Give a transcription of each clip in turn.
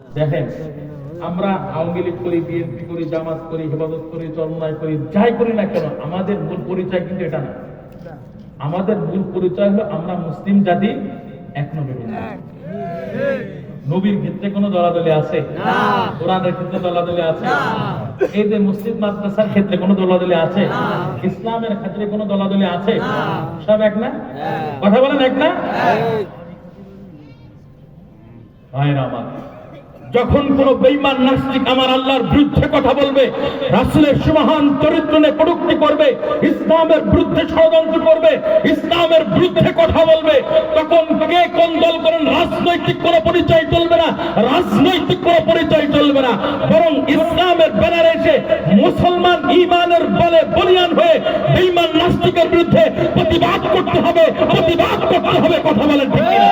দেখেন আমরা আওয়ামী লীগ করি বিএনপি করি জামাত করি হেফাজত করি চরমনায় করি যাই করি না কেন আমাদের মূল পরিচয় কিন্তু এটা না। আমাদের মূল পরিচয় হলো আমরা মুসলিম জাতি এক নবীর নবীর ক্ষেত্রে কোনো দলাদলি আছে? কোরআনের ক্ষেত্রে দলাদলি আছে? এই যে মুসলিম মাদ্রাসার ক্ষেত্রে কোনো দলাদলি আছে? ইসলামের ক্ষেত্রে কোনো দলাদলি আছে? সব এক না? কথা বলেন এক না? ভাইরা আমার যখন কোন বেইমান নাস্তিক আমার আল্লাহর বিরুদ্ধে কথা বলবে, রাসুলের সুমহান চরিত্র নিয়ে করবে, ইসলামের বিরুদ্ধে ষড়যন্ত্র করবে, ইসলামের বিরুদ্ধে কথা বলবে, তখন কে কোন দল করেন রাজনৈতিক কোনো পরিচয় চলবে না, রাজনৈতিক কোনো পরিচয় চলবে না, বরং ইসলামের ব্যানারে এসে মুসলমান ইমানের বলে বলিয়ান হয়ে বেইমান নাস্তিকের বিরুদ্ধে প্রতিবাদ করতে হবে, প্রতিবাদ করতে হবে, কথা বলেন ঠিক কিনা?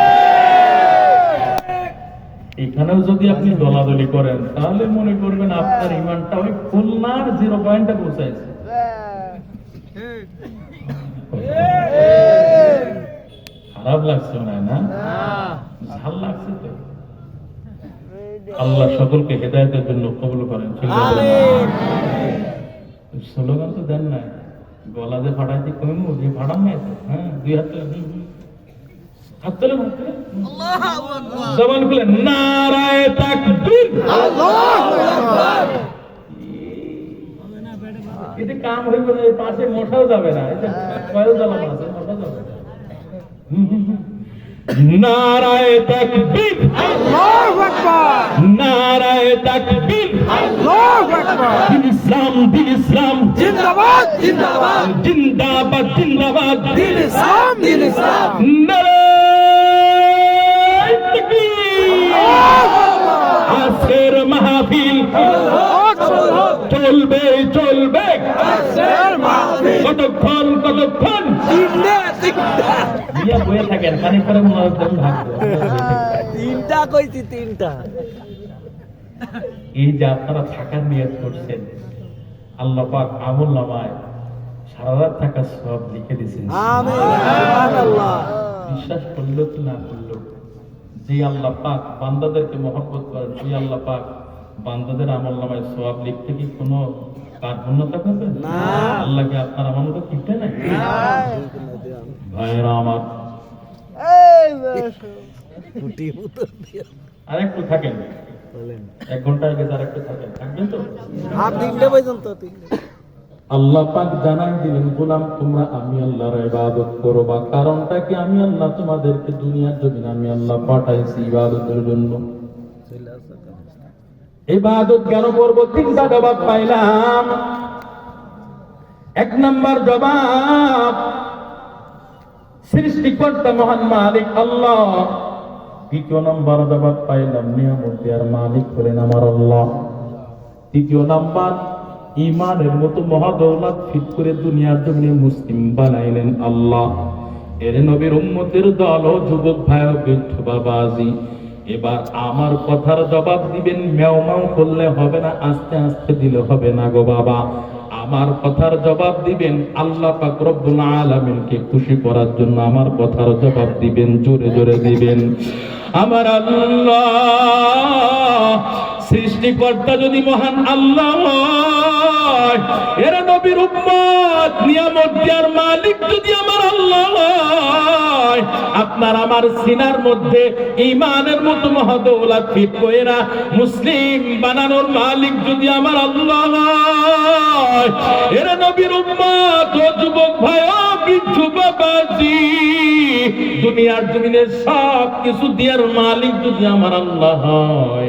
এখানেও যদি আপনি দলাদলি করেন তাহলে মনে করবেন আপনার ইমানটা ওই খুলনার জিরো পয়েন্টে পৌঁছাইছে। খারাপ লাগছে হয় না? ভালো লাগছে তো। আল্লাহ সকলকে হেদায়তের জন্য কবুল করেন স্লোগান তো দেন না গলা যে ফাটাইতে কমু যে তো? হ্যাঁ দুই হাত। হাত তুলে হাত তুলে জবান খুলে নারায় তাকবীর। এতে কাম হইবে না পাশে মশাও যাবে না। এই কয়েল জ্বালানো আছে মশা যাবে। না। হুম, হুম, হুম। নারায় তাকবীর। দিন ইসলাম দিন ইসলাম। জিন্দাবাদ জিন্দাবাদ। জিন্দাবাদ জিন্দাবাদ। দিন ইসলাম দিন ইসলাম। নারায় আজকের মাহফিল চলবে চলবে। কতক্ষণ কতক্ষণ? থাকেন। তিনটা কইছি তিনটা। এই যে আপনারা থাকার নিয়ত করছেন আল্লাহ পাক আমল নামায় সারা রাত থাকা সব লিখে দিয়েছেন। বিশ্বাস করল কি না করল যে আল্লাহ পাক বান্দাদেরকে মহব্বত করেন ওই আল্লাহ পাক বান্দাদের আমল নামায় সব লিখতে কি কোনো কার্পণ্যতা করবে না। আল্লাহ কি আপনার আমার মতো কিনতে নাই? ভাইয়েরা আমার। ফুটি আর একটু থাকেন। এক ঘণ্টা আগে আর একটু থাকেন। থাকবেন তো? তিনটে পর্যন্ত তিনটে। আল্লাহ পাক জানাই দিলেন, গোলাম, তোমরা আমি আল্লাহর ইবাদত করবা কারণটা কি আমি আল্লাহ তোমাদেরকে দুনিয়ার জমিন আমি আল্লাহ পাঠাইছি ইবাদতের জন্য? ইবাদত কেন করব? তিনটা জবাব পাইলাম। এক নম্বর জবাব, সৃষ্টিকর্তা মহান মালিক আল্লাহ। দ্বিতীয় নম্বর জবাব পাইলাম, নিয়ামত দেওয়ার মালিক হলেন আমার আল্লাহ। তৃতীয় নাম্বার ইমানের মতো মহাদৌলত ফিট করে দুনিয়ার জমিনে মুসলিম বানাইলেন আল্লাহ। এর নবীর উম্মতের দল যুবক ভাই বৃদ্ধ বাবাজি। এবার আমার কথার জবাব দিবেন, ম্যাও ম্যাও করলে হবে না, আস্তে আস্তে দিলে হবে না গো বাবা। আমার কথার জবাব দিবেন, আল্লাহ পাক রব্বুল আলামিনকে খুশি করার জন্য আমার কথার জবাব দিবেন, জোরে জোরে দিবেন। আমার আল্লাহ, সৃষ্টিকর্তা যদি মহান আল্লাহ হয়, এরা নবীর উম্মত নিয়ামত দেওয়ার মালিক যদি আমার আল্লাহ আপনার আমার সিনার মধ্যে ইমানের মতো ফিট মুসলিম বানানোর মালিক যদি আমার আল্লাহ এরা নবীর উম্মত ও যুবক ভাই বৃদ্ধ বাবাজি দুনিয়ার জমিনে সব কিছু দেওয়ার মালিক যদি আমার আল্লাহ হয়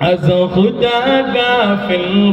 از خدا غافل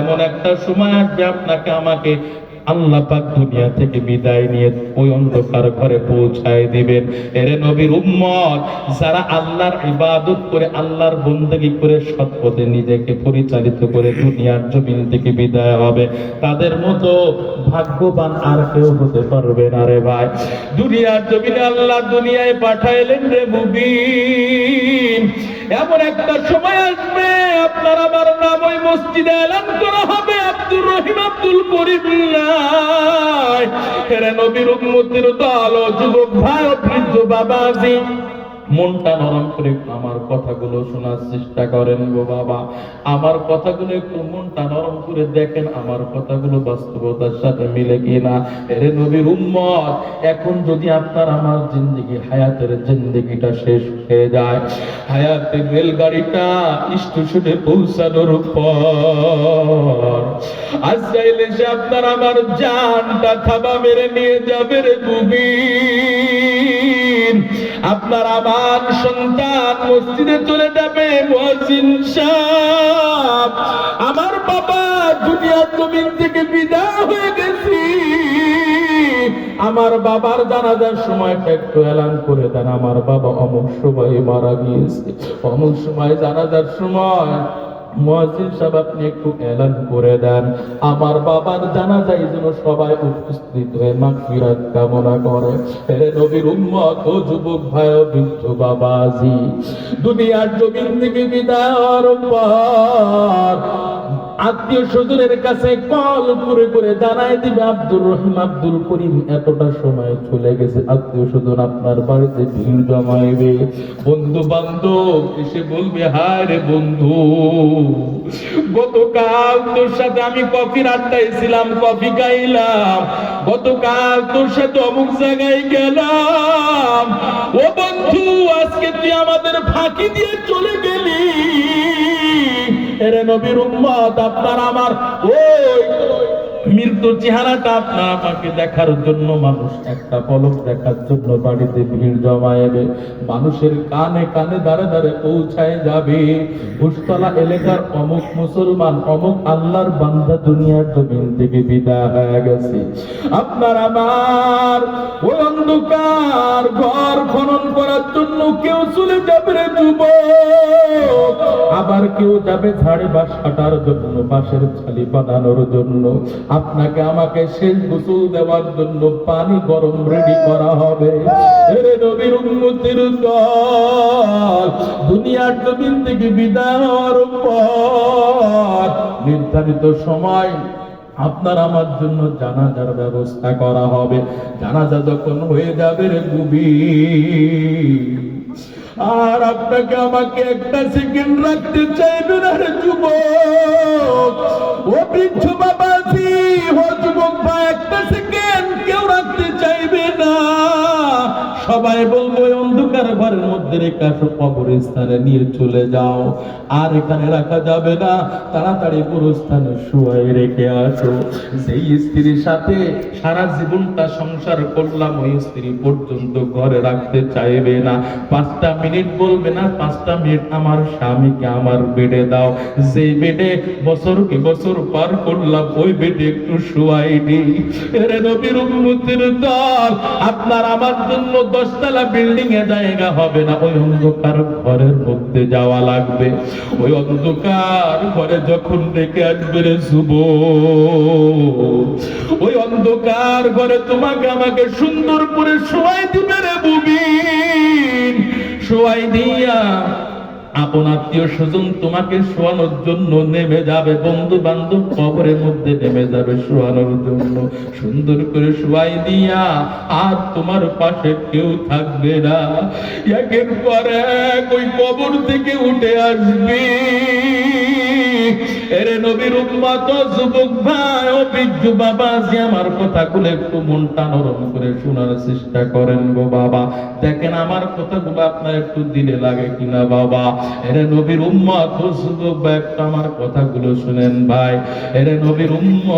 এমন একটা সময় আসবে আপনাকে আমাকে আল্লাহ পাক দুনিয়া থেকে বিদায় নিয়ে ওই অন্ধকার ঘরে পৌঁছায় দিবেন। এরে নবীর উম্মত, যারা আল্লাহর ইবাদত করে, আল্লাহর বন্দেগী করে সৎ পথে নিজেকে পরিচালিত করে দুনিয়ার জমিন থেকে বিদায় হবে, তাদের মতো ভাগ্যবান আর কেউ হতে পারবে না রে ভাই। দুনিয়ার জমিনে আল্লাহ দুনিয়ায় পাঠাইলেন রে মুবিন। এমন একটা সময় আসবে, আপনার আমার নাম ওই মসজিদে এলান করা হবে, আব্দুর রহিম, আব্দুল করিম নাই। নবীর উন্মতির দল যুবক ভাই বৃদ্ধ বাবাজি মনটা নরম করে আমার কথাগুলো শোনার চেষ্টা করেন গো বাবা। আমার কথাগুলো একটু মনটা নরম করে দেখেন, আমার কথাগুলো বাস্তবতার সাথে মিলে কিনা। এরে নবীর উম্মত, এখন যদি আপনার আমার জিন্দগি, হায়াতের জিন্দগিটা শেষ হয়ে যায় হায়াতের রেলগাড়িটা স্টেশনে পৌঁছানোর পর আজরাইল এসে আপনার আমার জানটা থাবা মেরে নিয়ে যাবে রে মুবিন আপনার আমার সন্তান মসজিদে চলে যাবে মহসিন আমার বাবা দুনিয়ার জমিন থেকে বিদায় হয়ে গেছি। আমার বাবার জানাজার সময় একটু এলান করে দেন। আমার বাবা অমুক সময় মারা গিয়েছে। অমুক সময় জানাজার সময় মুয়াজ্জিন সাহেব, আপনি একটু এলান করে দেন। আমার বাবার জানাজায় যেন সবাই উপস্থিত হয়ে মাগফিরাত কামনা করে। হে নবীর উম্মত, ও যুবক ভাই, ও বৃদ্ধ বাবাজি, দুনিয়ার জমিন থেকে বিদায় পর আত্মীয় স্বজনের কাছে কল করে করে জানাই দিবে, আব্দুর রহিম আব্দুল করিম, এতটা সময় চলে গেছে। আত্মীয় স্বজন আপনার বাড়িতে ভিড় জমাইবে। বন্ধু বান্ধব এসে বলবে, হায় বন্ধু, গতকাল তোর সাথে আমি কফির আড্ডায় ছিলাম, কফি খাইলাম। গতকাল তোর সাথে অমুক জায়গায় গেলাম। ও বন্ধু, আজকে তুই আমাদের ফাঁকি দিয়ে চলে গেলি। এরে নবীর উম্মত আপনার আমার ওই মৃত্যুর চেহারাটা আপনার আমাকে দেখার জন্য, মানুষ একটা পলক দেখার জন্য বাড়িতে ভিড় জমায়েবে মানুষের কানে কানে দাঁড়ে দাঁড়ে পৌঁছায় যাবে। ঘুষতলা এলাকার অমুক মুসলমান, অমুক আল্লাহর বান্দা দুনিয়ার জমিন থেকে বিদায় হয়ে গেছে। আপনার আমার ওই অন্ধকার ঘর খনন করার জন্য কেউ চলে যাবে রে যুবক। আবার কেউ যাবে ঝাড়ে বাস কাটার জন্য, বাঁশের ছালি বানানোর জন্য। আপনাকে আমাকে শেষ গোসল দেওয়ার জন্য পানি গরম রেডি করা হবে। উন্নতির দুনিয়ার জমিন থেকে বিদায় হওয়ার পর নির্ধারিত সময় আপনার আমার জন্য জানাজার ব্যবস্থা করা হবে। জানাজা যখন হয়ে যাবে রে গুবি আর আপনাকে আমাকে একটা সেকেন্ড রাখতে চাইবে না যুবক। ও বৃদ্ধ বাবাজি, ও যুবক ভাই একটা সেকেন্ড কেউ রাখতে চাইবে। সবাই বলব অন্ধকার ঘরের মধ্যে রেখে কবরস্থানে নিয়ে চলে যাও। আর এখানে রাখা যাবে না। তাড়াতাড়ি পুরস্থানে শুয়ে রেখে আসো। সেই স্ত্রীর সাথে সারা জীবনটা সংসার করলাম, ওই স্ত্রী পর্যন্ত ঘরে রাখতে চাইবে না। পাঁচটা মিনিট বলবে, না, পাঁচটা মিনিট আমার স্বামীকে আমার বেডে দাও। যে বেডে বছর কি বছর পার করলাম, ওই বেডে একটু শুয়াই নেই। নবীর উম্মতের দল, আপনার আমার জন্য দশতলা বিল্ডিং এ জায়গা হবে না, ওই অন্ধকার ঘরের মধ্যে যাওয়া লাগবে। ওই অন্ধকার ঘরে যখন ডেকে আসবে রে শুভ ওই অন্ধকার ঘরে তোমাকে আমাকে সুন্দর করে শোয়াই দিবে রে বুবিন শোয়াই দিয়া আপন আত্মীয় স্বজন তোমাকে শোয়ানোর জন্য নেমে যাবে। বন্ধু বান্ধব কবরের মধ্যে নেমে যাবে শোয়ানোর জন্য। সুন্দর করে শোয়াই দিয়া আর তোমার পাশে কেউ থাকবে না। একের পর এক ওই কবর থেকে উঠে আসবি। এরে নবীর উম্মত যুবক ভাই, ও বিজ্জু বাবা, যে আমার কথাগুলো একটু মনটা নরম করে শোনার চেষ্টা করেন গো বাবা। দেখেন আমার কথাগুলো আপনার একটু দিলে লাগে কিনা বাবা। এরে নবীর উম্মত যুবক ভাই, একটু আমার কথাগুলো শুনেন ভাই। এরে নবীর উম্মত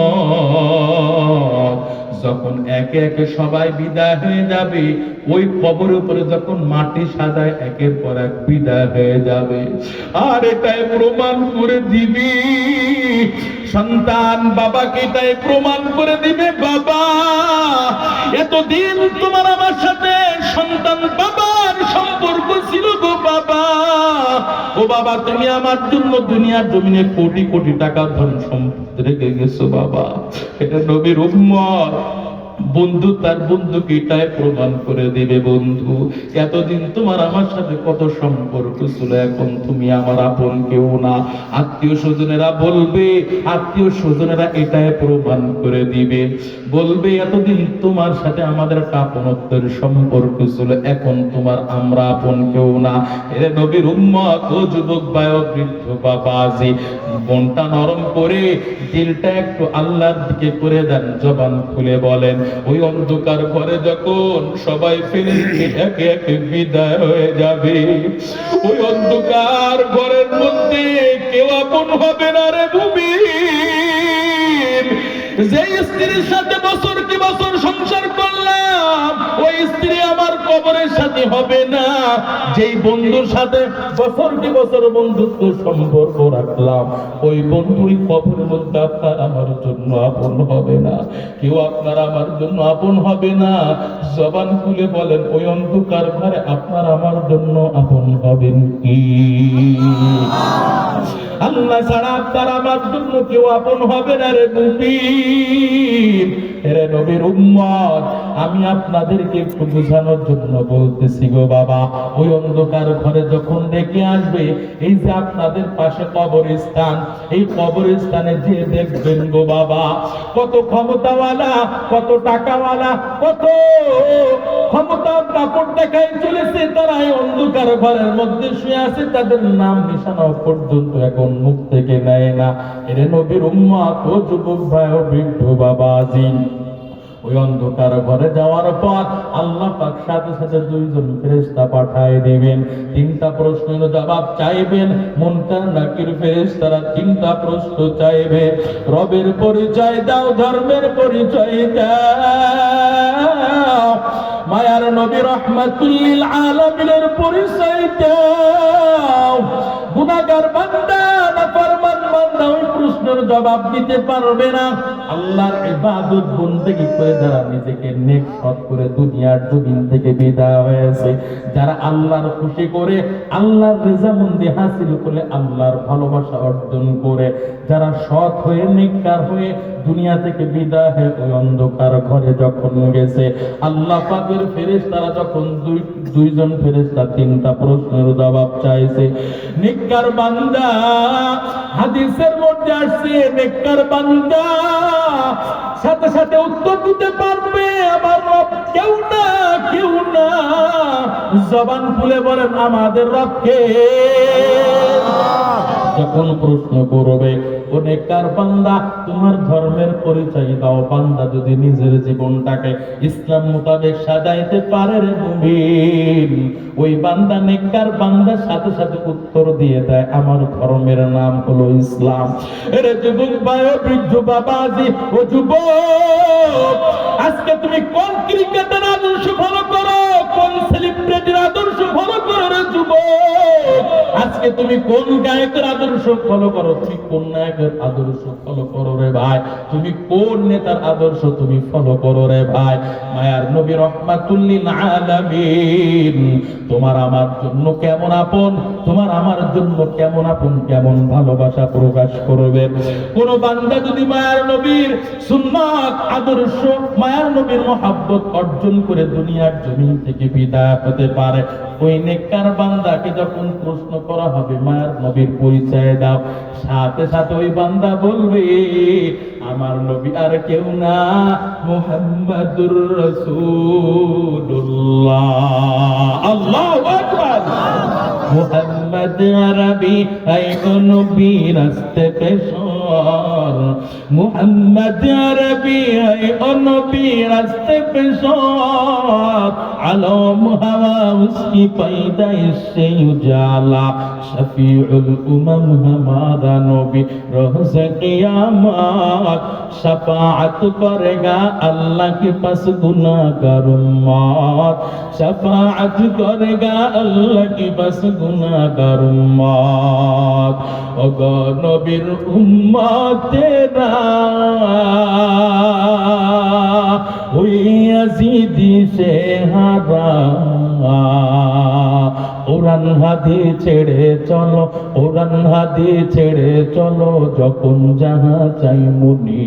যখন একে একে সবাই বিদায় হয়ে যাবে, ওই কবরের উপরে যখন মাটি সাজায়, একের পর এক বিদায় হয়ে যাবে। আর এটাই প্রমাণ করে দিবি, সন্তান বাবাকে এটাই প্রমাণ করে দিবে, বাবা। এতদিন তোমার আমার সাথে সন্তান বাবার সম্পর্ক ছিল গো বাবা। ও বাবা, তুমি আমার জন্য দুনিয়ার জমিনে কোটি কোটি টাকা ধন সম্পদ রেখে গেছো বাবা। এটা নবীর উম্মত। বন্ধু, তার বন্ধুকে এটাই প্রমাণ করে দিবে বন্ধু? এতদিন তোমার আমার সাথে কত সম্পর্ক ছিল, এখন তুমি আমার আপন কেউ না। আত্মীয় স্বজনেরা বলবে, আত্মীয় স্বজনেরা এটাই প্রমাণ করে দিবে। বলবে, এতদিন তোমার সাথে আমাদের একটা আপনত্বের সম্পর্ক ছিল, এখন তোমার আমরা আপন কেউ না। এর নবীর উম্মত যুবক বায়ক বৃদ্ধ বাবাজি মনটা নরম করে দিলটা একটু আল্লাহর দিকে করে দেন, জবান খুলে বলেন। ওই অন্ধকার ঘরে যখন সবাই ফিরে একে একে বিদায় হয়ে যাবে। ওই অন্ধকার ঘরের মধ্যে কেউ আপন হবে না রে ভূমি। যে স্ত্রীর সাথে বছর কি বছর সংসার করলাম, ওই স্ত্রী আমার কবরের সাথে হবে না। যেই বন্ধুর সাথে বছর কি বছর বন্ধুত্ব সম্পর্ক রাখলাম, ওই বন্ধুই কবরের মধ্যে আপনার আমার জন্য আপন হবে না। কেউ আপনার আমার জন্য আপন হবে না। জবান খুলে বলেন, ওই অন্ধকার ঘরে আপনার আমার জন্য আপন হবেন কি? আল্লাহ ছাড়া আপনার আমার জন্য কেউ আপন হবে না রে মুবিন নবীর উম্মত, আমি আপনাদেরকে একটু বোঝানোর জন্য বলতেছি গো বাবা, ওই অন্ধকার ঘরে যখন ডেকে আসবে, এই যে আপনাদের পাশে কবরস্থান, এই কবরস্থানে যে দেখবেন গো বাবা, কত ক্ষমতাওয়ালা, কত টাকাওয়ালা, কত ক্ষমতার কাপড় দেখাই চলেছে, তারা এই অন্ধকার ঘরের মধ্যে শুয়ে আছে, তাদের নাম নিশানা পর্যন্ত এখন মুখ থেকে নেয় না। এরে নবীর উম্মত, ও যুবক ভাই বৃদ্ধ বাবাজি ওই অন্ধকার ঘরে যাওয়ার পর আল্লাহ পাক সাথে সাথে দুইজন ফেরেশতা পাঠায় দিবেন। তিনটা প্রশ্নের জবাব চাইবেন। মুনকার, নাকির ফেরেশতারা তিনটা প্রশ্ন চাইবে। রবের পরিচয় দাও, ধর্মের পরিচয় দাও। মায়ার নবী রহমাতুল্লিল আলামিনের পরিচয় দাও। গুনাহগার বান্দা না ফরমান বান্দা ওই প্রশ্নের জবাব দিতে পারবে না। আল্লাহর ইবাদত বন্দেগী করে যারা নিজেকে নেক সৎ করে দুনিয়ার জমিন থেকে বিদায় হয়েছে, যারা আল্লাহর খুশি করে, আল্লাহর রেজামন্দি হাসিল করে, আল্লাহর ভালোবাসা অর্জন করে, যারা সৎ হয়ে, নেককার হয়ে দুনিয়া থেকে বিদায় হয়ে ওই অন্ধকার ঘরে যখন গেছে, আল্লাহ পাকের ফেরেশতারা যখন দুই, দুইজন ফেরেশতা তিনটা প্রশ্নের জবাব চাইছে নিকার বান্দা, হাদিসের মধ্যে আসছে, নেককার বান্দা সাথে সাথে উত্তর দিতে পারবে আমার রব কেউ না কেউ না। জবান খুলে বলেন আমাদের রবকে। যখন প্রশ্ন করবে বান্দা, তোমার ধর্মের পরিচয় দাও বান্দা, যদি নিজের জীবনটাকে ইসলাম মোতাবেক সাজাইতে পারে রে মুমিন। ওই বান্দা, নেককার বান্দার সাথে সাথে উত্তর দিয়ে দেয়, আমার ধর্মের নাম হলো ইসলাম। যুবক বৃদ্ধ ও যুবক, আজকে তুমি কোন ক্রিকেটের আদর্শ ফলো করো? কোন সেলিব্রিটির আদর্শ ফলো করো রে যুবক? আজকে তুমি কোন গায়কের আদর্শ ফলো করো? ঠিক কোন নায়কের আদর্শ ফলো করো রে ভাই। তুমি কোন নেতার আদর্শ তুমি ফলো করো রে ভাই? মায়ার নবী রহমাতুল্লিল আলামিন, তোমার আমার জন্য কেমন আপন? তোমার আমার জন্য কেমন আপন? কেমন ভালোবাসা প্রকাশ করবে? কোন বান্দা যদি মায়ার নবীর সুন্নাত, আদর্শ, মায়ার নবীর মহাব্বত অর্জন করে দুনিয়ার জমিন থেকে বিদায় হতে পারে ওই নেককার বান্দাকে যখন প্রশ্ন করা হবে, মায়ের নবীর পরিচয় দাও। সাথে সাথে ওই বান্দা বলবে, আমার নবী আর কেউ না, মোহাম্মদুর রাসূলুল্লাহ। আল্লাহু মুহাম্মদ আরবি আই নবী রাস্তে পেশোর মুহাম্মদ আরবি ও নবী রাস্তে পেশোর আলম হাওয়া উসকি পৈদাইশ সে উজালা। শফিউল উমম হামারা নবী রহজ কিয়ামত। শফাআত করেগা আল্লাহ কে পাস গুনাহগার উম্মত। শফাআত করেগা আল্লাহ কে পাস গুনাহগার উম্মত। ও গো নবীর উম্মত উম্মতেরা হইয়াছি সে হারা ওরান হাদি ছেড়ে চলো, ওরান হাদি ছেড়ে চলো, যখন যাহা চাই মুনি,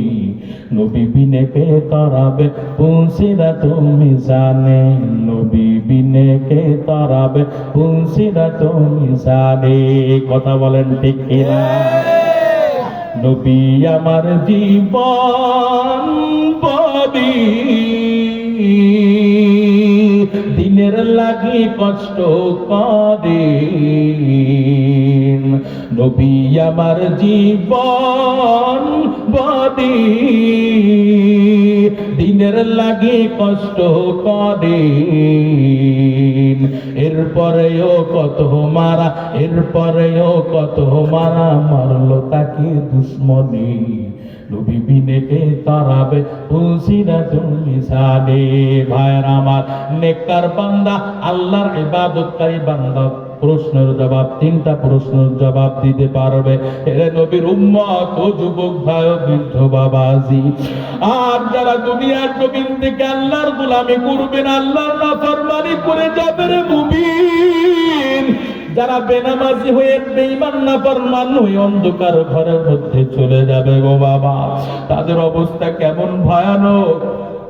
নবী বিনে কে তরাবে পুলসিরা তুমি জানে, নবী বিনে কে তরাবে পুলসিরা তুমি জানে। কথা বলেন ঠিক কিনা? নবী আমার জীবন ববি দিনের লাগি কষ্ট করে। নবী আমার জীবন বদি দিনের লাগি কষ্ট করে এরপরেও কত মারা, এরপরেও কত মারা, মারলো তাকে দুশ্মনী। নবী আমার নেককার বান্দা, আল্লাহর ইবাদতকারী বান্দা। প্রশ্নের জবাব, তিনটা প্রশ্নের জবাব দিতে পারবে। এরে নবীর উম্মত, ও যুবক ভাই বৃদ্ধ বাবাজি। আর যারা দুনিয়ার জমিন থেকে আল্লাহর গোলামি করবেন আল্লাহর নাফরমানি করে যাবে রে মুবিন যারা বেনামাজি হয়ে, বেঈমান না ফরমান হয়ে অন্ধকার ঘরের মধ্যে চলে যাবে গো বাবা। তাদের অবস্থা কেমন ভয়ানক।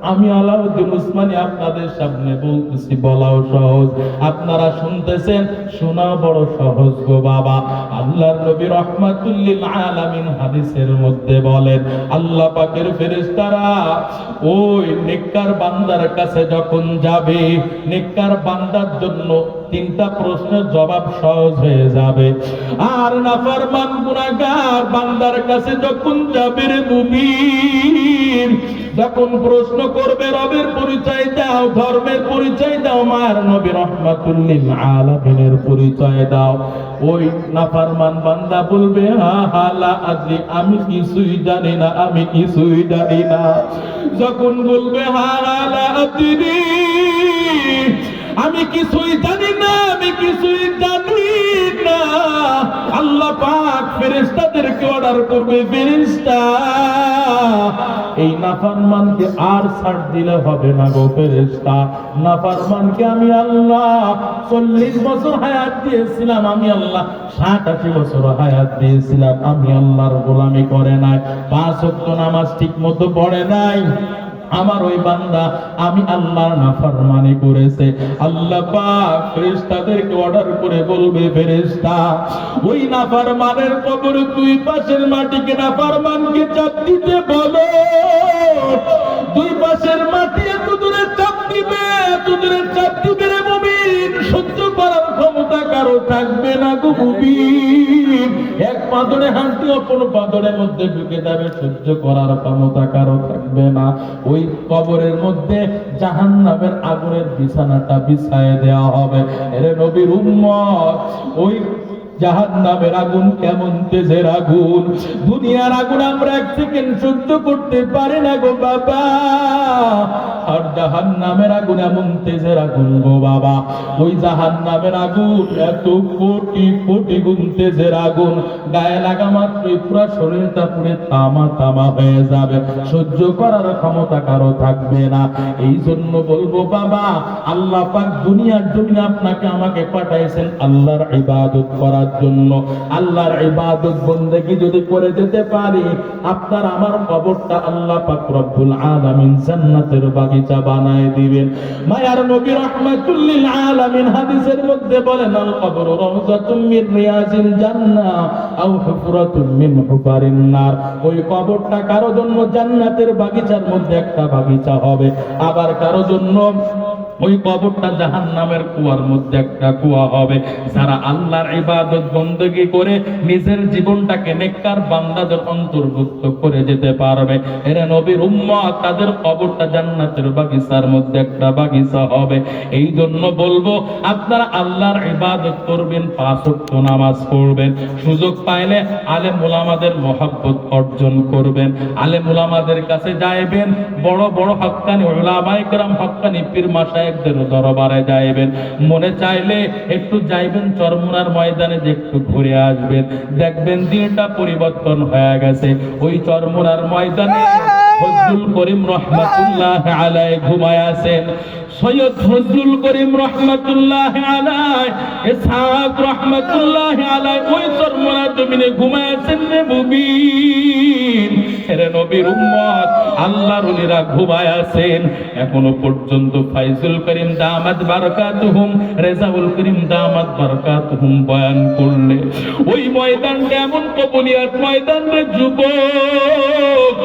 আমি আলাউদ্দিন উসমানি আপনাদের সামনে বলতেছি, বলাও সহজ। আপনারা শুনতেছেন, শোনা বড় সহজ গো বাবা। আল্লাহ নবী রহমাতুল্লিল আলামিন হাদিসের মধ্যে বলেন, আল্লাহ পাকের ফেরেশতারা ওই নেককার বান্দার কাছে যখন যাবে, নেককার বান্দার জন্য তিনটা প্রশ্নের জবাব সহজ হয়ে যাবে। আর নাফরমান গুনাহগার বান্দার কাছে যখন যাবে রে যখন প্রশ্ন করবে, রবের পরিচয় দাও, ধর্মের পরিচয় দাও, মায়ের নবী রহমাতুল্লিল আলামিনের পরিচয় দাও। ওই নাফরমান বান্দা বলবে, হা হালা আজলি আমি কিছুই জানি না, আমি কিছুই জানি না। যখন বলবে, হা হালা আজলি আমি কিছুই জানি না, আমি কিছুই জানি না। আল্লাহ পাক ফেরেশতাদেরকে অর্ডার করবে ফেরেশতা। এই নাফরমানকে আর ছাড় দিলে হবে না গো ফেরেশতা। নাফরমানকে আমি আল্লাহ চল্লিশ বছর হায়াত দিয়েছিলাম, আমি আল্লাহ ষাট আশি বছর হায়াত দিয়েছিলাম, আমি আল্লাহর গোলামি করে নাই। পাঁচ নামাজ ঠিক মতো পড়ে নাই। আমার ওই বান্দা আমি আল্লাহর নাফরমানি করেছে। আল্লাহ পাক ফেরেশতাদেরকে অর্ডার করে বলবে, ফেরেশতা, ওই নাফরমানের কবর দুই পাশের মাটিকে নাফরমানকে চাপ দিতে বলো। দুই পাশের মাটি এত দূরে চাপ দিবে এত দূরে চাপ দিবে রে মুমিন ক্ষমতা কারও থাকবে না গো মুমিন এক পাথরে হাঁটতে অপর পাথরের মধ্যে ঢুকে যাবে, সহ্য করার ক্ষমতা কারও থাকবে না। ওই কবরের মধ্যে জাহান নামের আগুনের বিছানাটা বিছায় দেওয়া হবে। এরে নবীর উম্মত, ওই জাহান নামের আগুন কেমন তেজের আগুন? দুনিয়ার আগুন আমরা এক সেকেন্ড সহ্য করতে পারি না গো বাবা। আর আগুন, এমন তেজের আগুন গো বাবা। ওই আগুন, এত কোটি কোটি গুণ তেজের আগুন। গায়ে লাগা পুরো শরীরটা পুরে তামা তামা হয়ে যাবে। সহ্য করার ক্ষমতা কারও থাকবে না। এই জন্য বলব বাবা, আল্লাহ পাক দুনিয়ার আপনাকে আমাকে পাঠাইছেন আল্লাহর ইবাদত করার জন্য। আল্লাহর ইবাদত বন্দেগি যদি করে যেতে পারি, আপনার আমার কবরটা আল্লাহ পাক রব্বুল আলামিন জান্নাতের বাগিচা বানায় দিবেন। মায়ার নবী রহমাতুল্লিল আলামিন হাদিসের মধ্যে বলেন, আল কবর রহজাতুম মিন রিয়াজিল জান্নাহ আও হুফরাতুম মিন হুফারিন নার। ওই কবরটা কারও জন্য জান্নাতের বাগিচার মধ্যে একটা বাগিচা হবে। আবার কারও জন্য ওই কবরটা জাহান নামের কুয়ার মধ্যে একটা কুয়া হবে। যারা আল্লাহর ইবাদত বন্দী করে নিজের জীবনটাকে নেককার বান্দাদের অন্তর্ভুক্ত করে যেতে পারবে। এরা নবীর উম্মত, তাদের কবরটা জান্নাতের বাগিচার মধ্যে একটা বাগিচা হবে। এই জন্য বলব, আপনারা আল্লাহর ইবাদত করবেন, পাঁচ ওয়াক্ত নামাজ পড়বেন। সুযোগ পাইলে আলেম ওলামাদের মহাব্বত অর্জন করবেন। আলেম ওলামাদের কাছে যাইবেন। বড় বড় হক্কানি ওলামায়ে কেরাম হক্কানি, পীর মাশায়েখদের দরবারে যাইবেন। মনে চাইলে একটু যাইবেন চরমুনার ময়দানে যে একটু ঘুরে আসবেন। দেখবেন দিনটা পরিবর্তন হয়ে গেছে। ওই চরমুনার ময়দানে ফজলুল করিম রহমাতুল্লাহ আলাই ঘুমায় আছেন। সৈয়দ ফজলুল করিম রহমাতুল্লাহ আলাই রহমাতুল্লাহ আলাই ওই চরমুনার জমিনে ঘুমায় আছেন রে এরে নবীর উম্মত, আল্লাহর ওলিরা ঘুমায় আছেন। এখনও পর্যন্ত ফাইজুল করিম দামাত বারাকাতুহুম, রেজাউল করিম দামাত বারাকাতুহুম বয়ান করলে, ওই ময়দানটা এমন কবুলিয়াত ময়দান রে যুবক,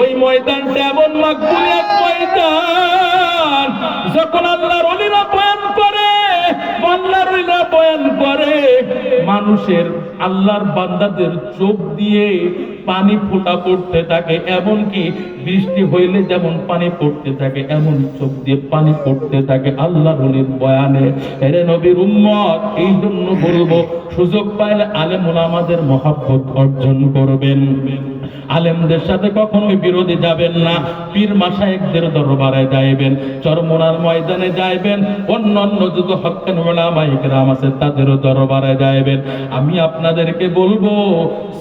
ওই ময়দানটা এমন মাকবুলিয়াত ময়দান, যখন আল্লাহর ওলিরা বয়ান করে আল্লাহর ওলিরা বয়ান করে, মানুষের আল্লাহর বান্দাদের চোখ দিয়ে পানি ফোটা পড়তে থাকে এমন কি বৃষ্টি হইলে যেমন পানি পড়তে থাকে এমন চোখ দিয়ে পানি পড়তে থাকে আল্লাহ রলির বয়ানে। এরে নবীর উম্মত, এই জন্য বলব, সুযোগ পাইলে আলেমুল আমাদের মহাব্বত অর্জন করবেন। আলেমদের সাথে কখনোই বিরোধী যাবেন না। পীর মাসায়েকদের দরবারে যাইবেন, চরমোনার ময়দানে যাইবেন অন্য অন্য যুগ হক্কান ওলামায়ে কেরাম আছে তাদেরও দরবারে যাইবেন। আমি আপনাদেরকে বলব,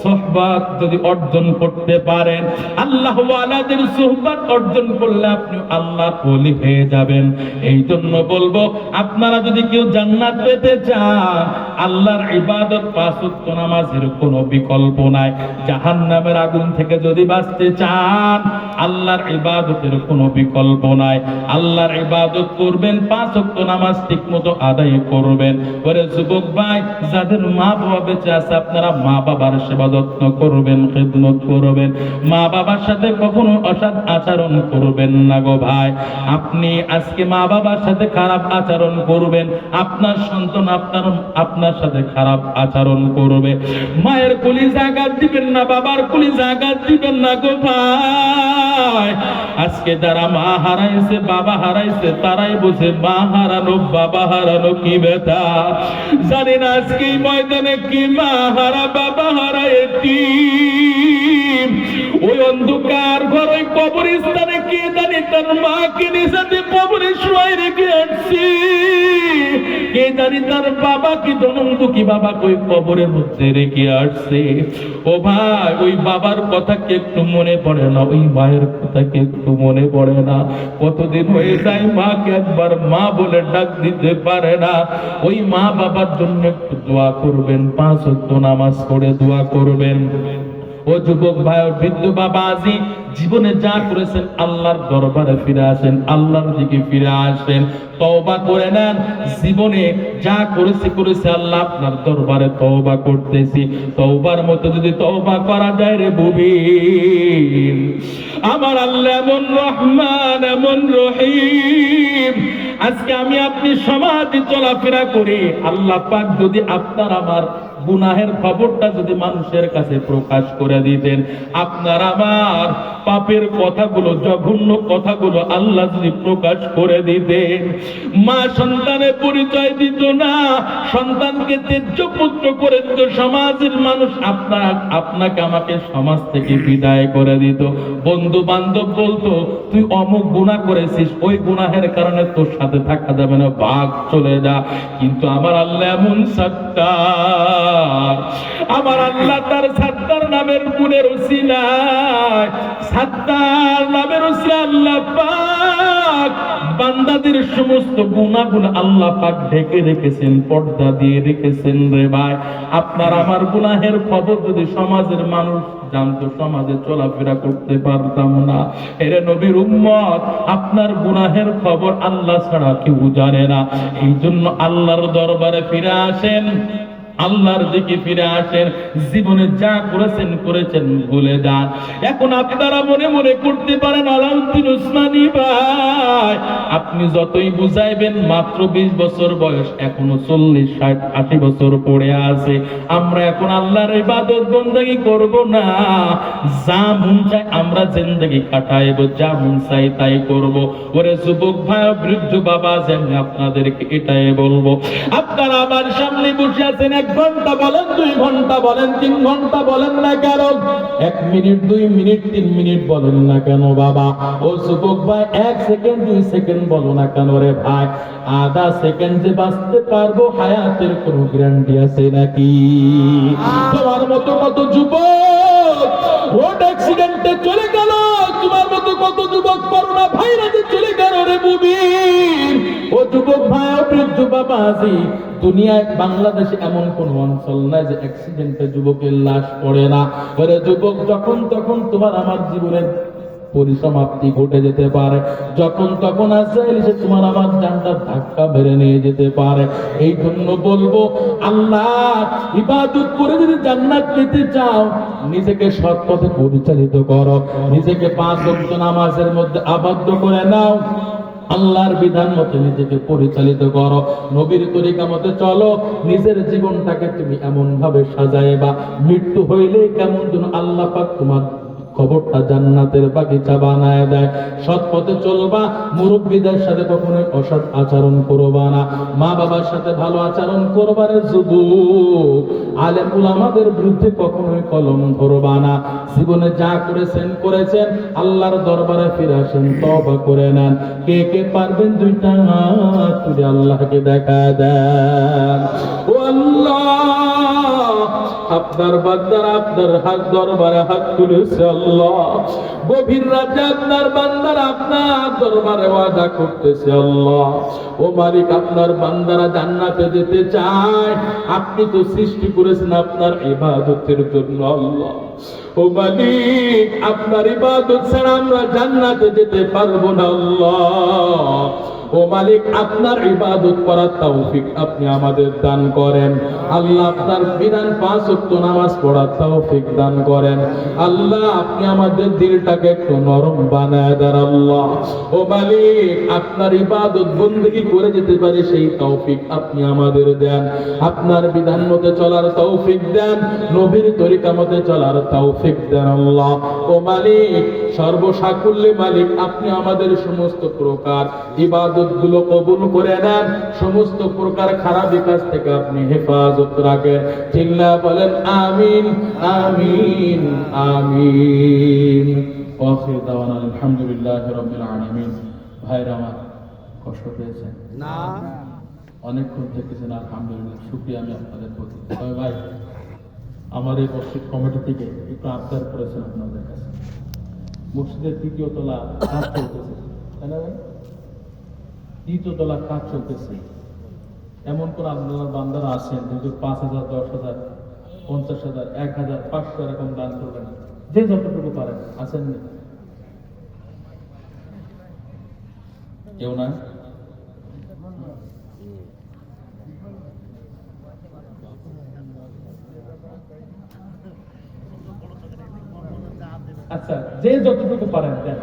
সোহবাত যদি অর্জন করতে পারেন, আল্লাহ ওয়ালাদের সোহবাত অর্জন করলে আপনি আল্লাহ ওলি হয়ে যাবেন। এই জন্য বলব, আপনারা যদি কেউ জান্নাত পেতে চান, আল্লাহর ইবাদত পাঁচ নামাজের কোনো বিকল্প নাই। জাহান্নামের আগুন থেকে যদি বাঁচতে চান, আল্লাহর ইবাদতের কোনো বিকল্প নাই। আল্লাহর ইবাদত করবেন, পাঁচ ওয়াক্ত নামাজ ঠিকমতো আদায় করবেন। পরে যুবক ভাই, যাদের মা বাবা বেঁচে আছে, আপনারা মা বাবার সেবা যত্ন করবেন, খেদমত করবেন। মা বাবার সাথে কখনো অসৎ আচরণ করবেন না গো ভাই। আপনি আজকে মা বাবার সাথে খারাপ আচরণ করবেন, আপনার সন্তান আপনার আপনার সাথে খারাপ আচরণ করবে। মায়ের কুলি জায়গা দিবেন না, বাবার কুলি জাগাত দিবেন না গো ভাই আজকে যারা মা হারাইছে, বাবা হারাইছে, তারাই বুঝে মা হারানো, বাবা হারানো কি বেতা জানি না আজকে ময়দানে কি মা হারা, বাবা হারা এতিম ওই অন্ধকার ঘর ওই কবরস্থানে কে জানি তার মাকে নিজাতে কবরে শুয়াই রেখে আসছি কে জানি তার বাবা কি দনন্দ কি বাবা কই কবরের মধ্যে রেখে আসছে? ও ভাই, ওই বাবার কথা কি একটু মনে পড়ে না? ওই মায়ের কথা কি একটু মনে পড়ে না? কতদিন হয়ে যায় মাকে একবার মা বলে ডাক দিতে পারে না। ওই মা বাবার জন্য একটু দোয়া করবেন, পাঁচ নামাজ পড়ে দোয়া করবেন। ও যুবক ভাই ও বৃদ্ধ জীবনে যা করেছেন, আল্লাহর দরবারে ফিরে আসেন, আল্লাহর দিকে ফিরে আসেন। তওবা করে নেন। জীবনে যা করেছি আল্লাহ আপনার দরবারে তওবা করতেছি। তওবার মতো যদি তওবা করা যায় রে আমার আল্লাহ এমন রহমান, এমন রহিম। আজকে আমি আপনি সমাজে চলাফেরা করি। আল্লাহ পাক যদি আপনার আমার গুনাহের খবরটা যদি মানুষের কাছে প্রকাশ করে দিতেন, আপনার আমার পাপের কথাগুলো, জঘন্য কথাগুলো আল্লাহ যদি প্রকাশ করে দিতেন। মা সন্তানের পরিচয় দিত না, সন্তানকে তেজ্য পুত্র করে দিত, সমাজের মানুষ আপনার, আপনাকে আমাকে সমাজ থেকে বিদায় করে দিত। বন্ধু বান্ধব বলতো, তুই অমুক গুণা করেছিস, ওই গুনাহের কারণে তোর সাথে থাকা যাবে না বাঘ চলে যা। কিন্তু আমার আল্লাহ এমন সত্তার আমার আল্লাহ তার সত্তার নামের গুণের উসিলায়। সত্তার নামের উসিলা আল্লাহ পাক। বান্দাদের সমস্ত গুণাগুণ আল্লাহ পাক ঢেকে রেখেছেন, পর্দা দিয়ে রেখেছেন রে ভাই। আপনার আমার গুনাহের খবর যদি সমাজের মানুষ জানতো, সমাজে চলাফেরা করতে পারতাম না। এরে নবীর উম্মত, আপনার গুনাহের খবর আল্লাহ ছাড়া কেউ জানে না। এই জন্য আল্লাহর দরবারে ফিরে আসেন। আল্লাহর দিকে ফিরে আসেন, জীবনে যা করেছেন করেছেন ভুলে যান। এখন আপনারা মনে মনে করতে পারেন, আলাউদ্দিন উসমানী ভাই, আপনি যতই বুঝাইবেন, মাত্র বিশ বছর বয়স, এখনও চল্লিশ, ষাট, আশি বছর পড়ে আছে। আমরা এখন আল্লাহর ইবাদত বন্দেগি করব না। যা মন চায় আমরা জিন্দগি কাটাইব, যা মন চাই তাই করব। ওরে যুবক ভাই, বৃদ্ধ বাবা যে আমি আপনাদেরকে এটাই বলব। আপনারা আমার সামনে বসে আছেন এক ঘণ্টা বলেন দুই ঘণ্টা বলেন তিন ঘণ্টা বলেন না কেন? এক মিনিট দুই মিনিট তিন মিনিট বলেন না কেন বাবা? ও সুপক ভাই এক সেকেন্ড দুই সেকেন্ড বলো না কেন রে ভাই? আধা সেকেন্ড যে বাঁচতে পারব হায়াতের কোনো গ্যারান্টি আছে নাকি? তোমার মতো কত যুবক রোড অ্যাক্সিডেন্টে চলে গেল। তোমার মতো কত যুবক করোনা ভাইরাসে চলে গেল রে বুবি ও যুবক ভাই বৃদ্ধ বাবা আজি, দুনিয়ায় বাংলাদেশে এমন কোন অঞ্চল নাই যে অ্যাক্সিডেন্টে যুবকের লাশ পড়ে না। ওরে যুবক, যখন, তখন তোমার আমার জীবনের পরিসমাপ্তি ঘটে যেতে পারে। যখন তখন আজরাইল এসে তোমার আমার জানটার ধাক্কা মেরে নিয়ে যেতে পারে। এই জন্য বলব, আল্লাহ ইবাদত করে যদি জান্নাত পেতে চাও, নিজেকে সৎ পথে পরিচালিত করো। নিজেকে পাঁচ ওয়াক্ত নামাজের মধ্যে আবদ্ধ করে নাও। আল্লাহর বিধান মতে নিজেকে পরিচালিত করো। নবীর তরিকা মতে চলো, নিজের জীবনটাকে তুমি এমন ভাবে সাজায় বা মৃত্যু হইলে কেমন যেন আল্লাহ পাক তোমার খবরটা জান্নাতের বাগিচা বানায় দেয়। সৎ পথে চলবা, মুরব্বীদের সাথে কখনোই অসৎ আচরণ করবা না। মা বাবার সাথে ভালো আচরণ করবারে যুবক, আলেম উলামাদের বিরুদ্ধে কখনোই কলম ধরবা না। জীবনে যা করেছেন করেছেন, আল্লাহর দরবারে ফিরে আসেন তবা করে নেন। কে কে পারবেন দুইটা তুলে আল্লাহকে দেখা দেন। ও আল্লাহ! আপনার বান্দার, আপনার হাত দরবারে হাত তুলেছে আল্লাহ। গভীর রাতে আপনার বান্দার, আপনার দরবারে ওয়াদা করতেছে আল্লাহ। ও মালিক, আপনার বান্দারা জান্নাতে যেতে চায়। আপনি তো সৃষ্টি করেছেন আপনার ইবাদতের জন্য আল্লাহ। ও মালিক, আপনার ইবাদত ছাড়া আমরা জান্নাতে যেতে পারব না আল্লাহ। ও মালিক, আপনার ইবাদত করার তৌফিক আপনি আমাদের দান করেন। আল্লাহ আপনার বিধান পাঁচ ওয়াক্ত নামাজ পড়ার তৌফিক দান করেন। আল্লাহ, আপনি আমাদের দিলটাকে একটু নরম বানায় দেন আল্লাহ। ও মালিক, আপনার ইবাদত বন্দেগী করে যেতে পারে সেই তৌফিক আপনি আমাদের দেন। আপনার বিধান মতে চলার তৌফিক দেন, নবীর তরিকা মতে চলার তৌফিক দেন আল্লাহ। ও মালিক, সর্বসাকুল্যে মালিক, আপনি আমাদের সমস্ত প্রকার ইবাদত গুলো কবুল করে নেন। সমস্ত প্রকার খারাপ কাজ থেকে আপনি হেফাজত রাখেন। চিল্লা বলেন? আমিন আমিন আমিন। ওয়াখির দাওয়ানা আলহামদুলিল্লাহ রাব্বিল আলামিন। ভাইরা আমার কষ্ট পেয়েছেন? না। অনেকক্ষণ থেকেছেন আলহামদুলিল্লাহ। শুক্রিয়া আমি আপনাদের প্রতি। তবে ভাই আমার এই মসজিদ কমিটি থেকে একটু আবদার করেছেন আপনাদের কাছে। মসজিদের তৃতীয় তলা কাজ চলতেছে। তাই না ভাই? তলা কাজ চলতেছে। এমন কোন আপনার বান্দারা আছেন যদি পাঁচ হাজার, দশ হাজার, পঞ্চাশ হাজার, এক হাজার, পাঁচশো এরকম দান করবেন? যে যতটুকু পারেন আছেন? কেউ না আচ্ছা যে যতটুকু পারেন, দেন।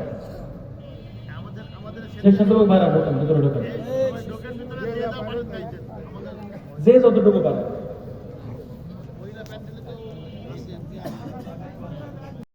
স্বেচ্ছাসেবক ভাইরা ঢোকেন ভিতরে ঢোকেন যে যতটুকু পারেন